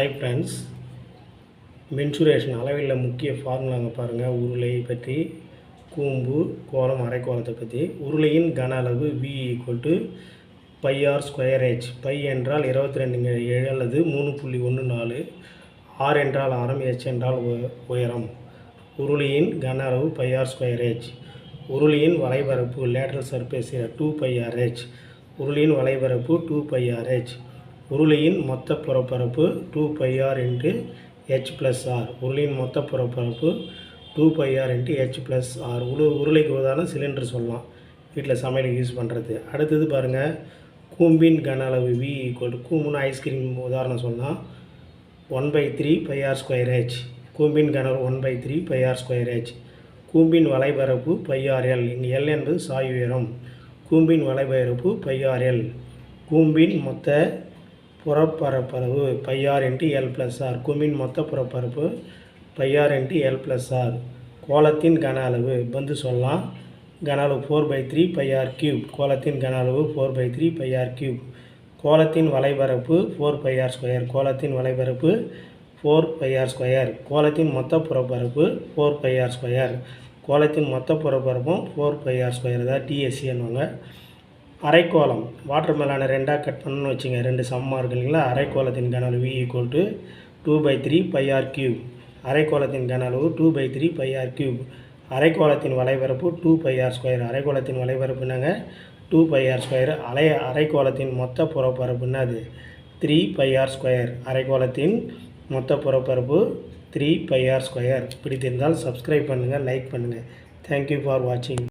Hi friends mensuration அளவில் முக்கிய ஃபார்முலாங்க பாருங்கள் உருளை பற்றி கூம்பு கோலம் அரைக்கோலத்தை பற்றி. உருளையின் கன அளவு V equal to pi R square H pi என்றால் இருபத்தி ரெண்டுங்க ஏழு அல்லது மூணு புள்ளி ஒன்று நாலு. ஆர் என்றால் ஆரம் ஹெச் என்றால் உயரம். உருளையின் கன அளவு பை ஆர் ஸ்கொயர் ஹெச் உருளையின் வலைபரப்பு lateral surface two pi R H உருளையின் வலைபரப்பு டூ பை ஆர் ஹெச் உருளையின் மொத்த புறப்பரப்பு two pi R into H plus R உருளையின் மொத்த புறப்பரப்பு two pi R into H plus R உரு உருளைக்கு உதாரணம் சிலிண்டர் சொல்லலாம். வீட்டில் சமையலுக்கு யூஸ் பண்ணுறது அடுத்தது பாருங்கள் கூம்பின் கன அளவு வி ஈக்குவல் கூம்புன்னு ஐஸ்கிரீம் உதாரணம் சொன்னால் one by three pi r square h கூம்பின் கனவு one by three pi r square h கூம்பின் வலைபரப்பு பை எல் இங்கே எல் என்பது சாய் உயரம். கூம்பின் வலைபரப்பு பையார்எல் எல் கூம்பின் மொத்த புறப்பரப்பளவு pi R into L plus R cumin மொத்த புறப்பரப்பு pi R into L plus R கோலத்தின் கன அளவு வந்து சொல்லலாம். கன அளவு four by three pi R cube கோலத்தின் கன அளவு four by three pi R cube கோலத்தின் வலைபரப்பு ஃபோர் பையார் ஸ்கொயர் கோலத்தின் வலைபரப்பு ஃபோர் பையார் ஸ்கொயர் கோலத்தின் மொத்த புறப்பரப்பு ஃபோர் பையார் ஸ்கொயர் கோலத்தின் மொத்த புறப்பரப்பும் ஃபோர் பையார் ஸ்கொயர் தான் டிஎஸ்சின்னுவாங்க அரைக்கோளம். வாட்டர் மெலானை ரெண்டாக கட் பண்ணணும்னு வச்சுங்க ரெண்டு சமமாக இருக்கு இல்லைங்களா? அரைக்கோளத்தின் கனவு V equal to two by three pi r cube அரைக்கோளத்தின் கனவு two by three pi r cube அரைக்கோளத்தின் வலைபரப்பு டூ பை ஆர் ஸ்கொயர் அரைக்கோளத்தின் வலைபரப்புனாங்க டூ பை ஆர் ஸ்கொயர் அலை அரைக்கோளத்தின் மொத்த புறப்பரப்புன்னா அது த்ரீ பை ஆர் ஸ்கொயர் அரைக்கோளத்தின் மொத்த புறப்பரப்பு த்ரீ பை ஆர் ஸ்கொயர் பிடித்திருந்தால் சப்ஸ்கிரைப் பண்ணுங்கள் லைக் பண்ணுங்கள் தேங்க்யூ ஃபார் வாட்சிங்